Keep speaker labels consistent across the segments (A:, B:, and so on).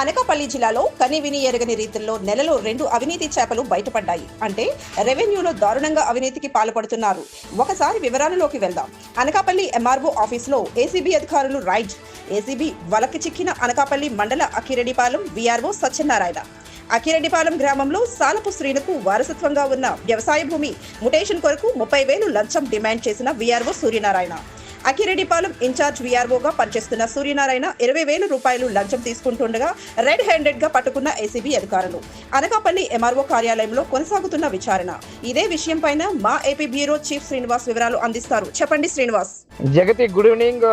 A: అనకాపల్లి జిల్లాలో కనివిని ఎరగని రీతిలో నెలలో రెండు అవినీతి చేపలు బయటపడ్డాయి. అంటే రెవెన్యూలో దారుణంగా అవినీతికి పాల్పడుతున్నారు. ఒకసారి వివరాలలోకి వెళ్దాం. అనకాపల్లి ఎంఆర్ఓ ఆఫీసులో ఏసీబీ అధికారులు రైజ్. ఏసీబీ వలకి చిక్కిన అనకాపల్లి మండల అఖిరెడ్డిపాలెం వీఆర్ఓ సత్యనారాయణ. అఖిరెడ్డిపాలెం గ్రామంలో సాలపు శ్రీలకు వారసత్వంగా ఉన్న వ్యవసాయ భూమి ముటేషన్ కొరకు ముప్పై వేలు లంచం డిమాండ్ చేసిన VRO Suryanarayana. Akireddipalem in charge వీఆర్ఓగా పనిచేస్తున్న సూర్యనారాయణ ఇరవై వేల రూపాయలు లంచం తీసుకుంటుండగా రెడ్ హ్యాండెడ్గా పట్టుకున్న ఏసీబీ అధికారులు. అనకాపల్లి ఎంఆర్ఓ కార్యాలయంలో కొనసాగుతున్న విచారణ. ఇదే విషయంపైన మా ఏపీ బ్యూరో చీఫ్ శ్రీనివాస్ వివరాలు అందిస్తారు. చెప్పండి శ్రీనివాస్.
B: జగతి గుడ్ ఈవినింగ్.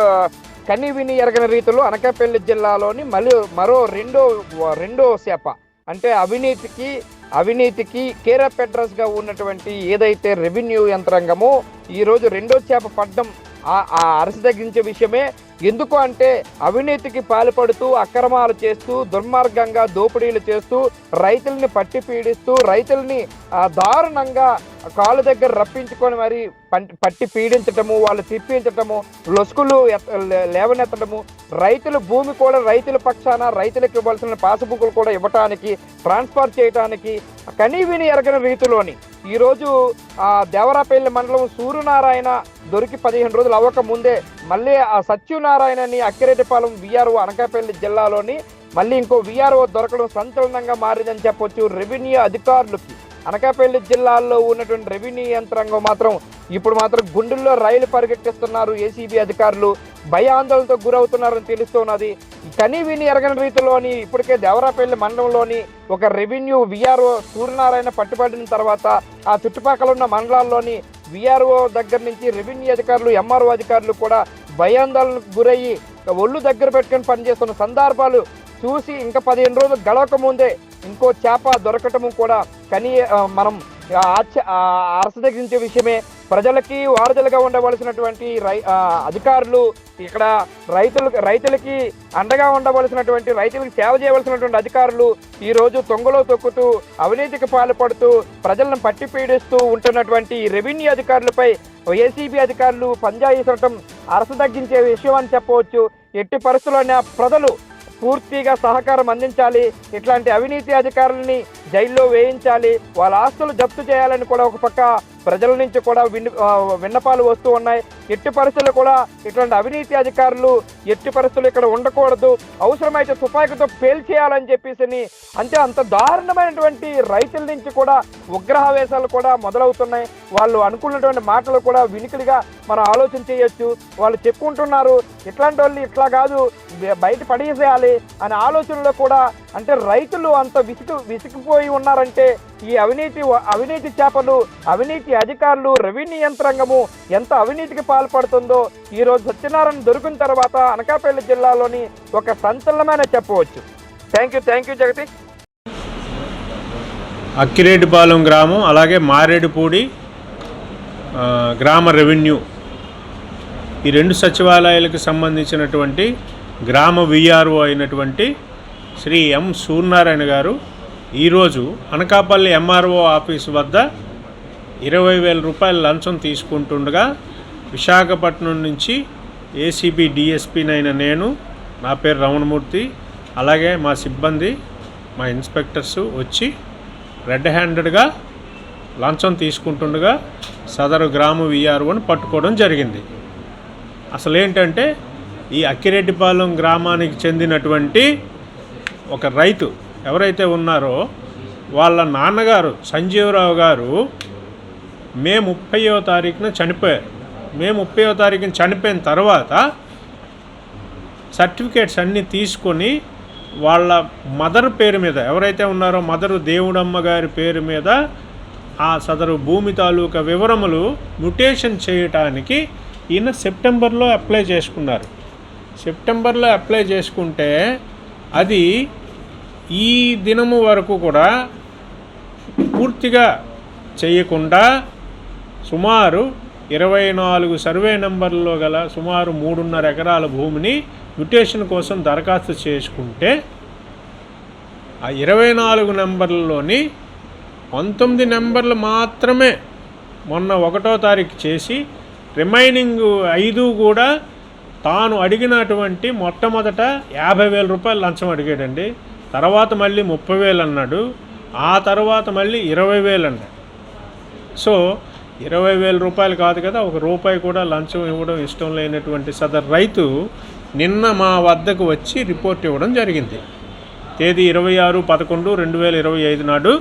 B: కని విని ఎరగని రీతిలో అనకాపల్లి జిల్లాలోని మళ్ళీ మరో రెండో రెండో శాప. అంటే అవినీతికి అవినీతికి కేరప్ అడ్రస్గా ఉన్నటువంటి ఏదైతే రెవెన్యూ యంత్రాంగమో ఈరోజు రెండో చేప పడ్డం ఆ- ఆ అరసి తగ్గించే విషయమే. ఎందుకు అంటే అవినీతికి పాల్పడుతూ అక్రమాలు చేస్తూ దుర్మార్గంగా దోపిడీలు చేస్తూ రైతుల్ని పట్టి పీడిస్తూ రైతుల్ని దారుణంగా కాళ్ళ దగ్గర రప్పించుకొని మరి పట్టి పీడించటము వాళ్ళు తిప్పించటము లొసుకులు లే- లేవనెత్తడము రైతుల భూమి కూడా రైతుల పక్షాన రైతులకు ఇవ్వాల్సిన పాసుబుక్లు కూడా ఇవ్వటానికి ట్రాన్స్ఫర్ చేయటానికి కనీవిని ఎరగని రీతిలోని ఈరోజు ఆ దేవరాపల్లి మండలం సూర్యనారాయణ దొరికి పదిహేను రోజులు అవ్వక ముందే మళ్ళీ ఆ సత్యనారాయణని అక్కిరెడ్డిపాలెం విఆర్ఓ అనకాపల్లి జిల్లాలోని మళ్ళీ ఇంకో విఆర్ఓ దొరకడం సంచలనంగా మారిందని చెప్పొచ్చు రెవెన్యూ అధికారులకి. అనకాపల్లి జిల్లాలో ఉన్నటువంటి రెవెన్యూ యంత్రాంగం మాత్రం ఇప్పుడు మాత్రం గుండెల్లో రైలు పరిగెట్టిస్తున్నారు ఏసీబీ అధికారులు. భయాందోళనతో గురవుతున్నారని తెలుస్తున్నది. కనీ విని ఎరగని రీతిలోని ఇప్పటికే దేవరాపల్లి మండలంలోని ఒక రెవెన్యూ విఆర్ఓ సూర్యనారాయణ పట్టుబడిన తర్వాత ఆ చుట్టుపక్కల ఉన్న మండలాల్లోని విఆర్ఓ దగ్గర నుంచి రెవెన్యూ అధికారులు ఎంఆర్ఓ అధికారులు కూడా భయాందోళనకు గురయ్యి ఒళ్ళు దగ్గర పెట్టుకొని పనిచేస్తున్న సందర్భాలు చూసి ఇంకా పదిహేను రోజులు గడవక ముందే ఇంకో చేప దొరకటము కూడా కనీ మనం ఆశ్చ ఆశ్చర్యించే విషయమే ప్రజలకి వారధులుగా ఉండవలసినటువంటి రై అధికారులు ఇక్కడ రైతులు రైతులకి అండగా ఉండవలసినటువంటి రైతులకు సేవ చేయవలసినటువంటి అధికారులు ఈరోజు తొంగలో తొక్కుతూ అవినీతికి పాల్పడుతూ ప్రజలను పట్టి పీడిస్తూ ఉంటున్నటువంటి రెవెన్యూ అధికారులపై ఏసీబీ అధికారులు పంజాయిసటం అరస తగ్గించే విషయం అని చెప్పవచ్చు. ఎట్టి పరిస్థితుల్లోనే ప్రజలు పూర్తిగా సహకారం అందించాలి. ఇట్లాంటి అవినీతి అధికారులని జైల్లో వేయించాలి. వాళ్ళ ఆస్తులు జప్తు చేయాలని కూడా ఒక పక్క ప్రజల నుంచి కూడా విన్నపాలు వస్తూ ఉన్నాయి. ఎట్టి పరిస్థితులు కూడా ఇటువంటి అవినీతి అధికారులు ఎట్టి పరిస్థితులు ఇక్కడ ఉండకూడదు. అవసరమైతే తుపాకీతో పేల్చేయాలని చెప్పేసి అంటే అంత దారుణమైనటువంటి రైతుల నుంచి కూడా ఉగ్రహవేశాలు కూడా మొదలవుతున్నాయి. వాళ్ళు అనుకున్నటువంటి మాటలు కూడా వినికిడిగా మనం ఆలోచన చేయొచ్చు. వాళ్ళు చెప్పుకుంటున్నారు ఇట్లాంటి వాళ్ళు ఇట్లా కాదు బయట పడేసేయాలి అనే ఆలోచనలో కూడా అంటే రైతులు అంత విసుగు విసిగిపోయి ఉన్నారంటే ఈ అవినీతి అవినీతి చేపలు అవినీతి అధికారులు రెవెన్యూ యంత్రాంగము ఎంత అవినీతికి పాల్పడుతుందో ఈరోజు సత్యనారాయణ దొరికిన తర్వాత అనకాపల్లి జిల్లాలోని ఒక సంచలనమైన చెప్పవచ్చు. థ్యాంక్ యూ థ్యాంక్ యూ జగతి
C: అక్కిరెడ్డిపాలెం గ్రామం అలాగే మారేడుపూడి గ్రామ రెవెన్యూ. ఈ రెండు సచివాలయాలకు సంబంధించినటువంటి గ్రామ విఆర్ఓ అయినటువంటి శ్రీ ఎం సూర్యనారాయణ గారు ఈరోజు అనకాపల్లి ఎంఆర్ఓ ఆఫీస్ వద్ద ఇరవై వేల రూపాయల లంచం తీసుకుంటుండగా విశాఖపట్నం నుంచి ఏసీబీ డిఎస్పీనైన నేను నా పేరు రమణమూర్తి అలాగే మా సిబ్బంది మా ఇన్స్పెక్టర్స్ వచ్చి రెడ్ హ్యాండెడ్గా లంచం తీసుకుంటుండగా సదరు గ్రామ విఆర్ఓని పట్టుకోవడం జరిగింది. అసలు ఏంటంటే ఈ అక్కిరెడ్డిపాలెం గ్రామానికి చెందినటువంటి ఒక రైతు ఎవరైతే ఉన్నారో వాళ్ళ నాన్నగారు సంజీవరావు గారు మే ముప్పైవ తారీఖున చనిపోయారు. మే ముప్పయో తారీఖున చనిపోయిన తర్వాత సర్టిఫికేట్స్ అన్నీ తీసుకొని వాళ్ళ మదర్ పేరు మీద ఎవరైతే ఉన్నారో మదరు దేవుడమ్మ గారి పేరు మీద ఆ సదరు భూమి తాలూకా వివరములు మ్యుటేషన్ చేయటానికి ఈయన సెప్టెంబర్లో అప్లై చేసుకున్నారు. సెప్టెంబర్లో అప్లై చేసుకుంటే అది ఈ దినము వరకు కూడా పూర్తిగా చేయకుండా సుమారు ఇరవై నాలుగు సర్వే నెంబర్లో గల సుమారు మూడున్నర ఎకరాల భూమిని మ్యుటేషన్ కోసం దరఖాస్తు చేసుకుంటే ఆ ఇరవై నాలుగు నెంబర్లలోని పంతొమ్మిది నెంబర్లు మాత్రమే మొన్న ఒకటో తారీఖు చేసి రిమైనింగ్ ఐదు కూడా తాను అడిగినటువంటి మొట్టమొదట యాభై వేల రూపాయలు లంచం అడిగాడండి. తర్వాత మళ్ళీ ముప్పై వేలు అన్నాడు. ఆ తర్వాత మళ్ళీ ఇరవై వేలు అన్నాడు. సో ఇరవై వేల రూపాయలు కాదు కదా ఒక రూపాయి కూడా లంచం ఇవ్వడం ఇష్టం లేనటువంటి సదరు రైతు నిన్న మా వద్దకు వచ్చి రిపోర్ట్ ఇవ్వడం జరిగింది. తేదీ ఇరవై ఆరు పదకొండు రెండు వేల ఇరవై ఐదు నాడు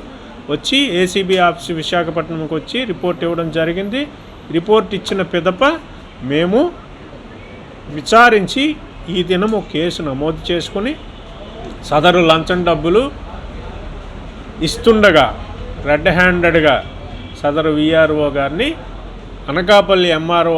C: వచ్చి ఏసీబీ ఆఫీస్ విశాఖపట్నంకి వచ్చి రిపోర్ట్ ఇవ్వడం జరిగింది. రిపోర్ట్ ఇచ్చిన పిదప మేము విచారించి ఈ దినము కేసు నమోదు చేసుకుని సదరు లంచం డబ్బులు ఇస్తుండగా రెడ్ హ్యాండెడ్గా సదరు విఆర్ఓ గారిని అనకాపల్లి ఎంఆర్ఓ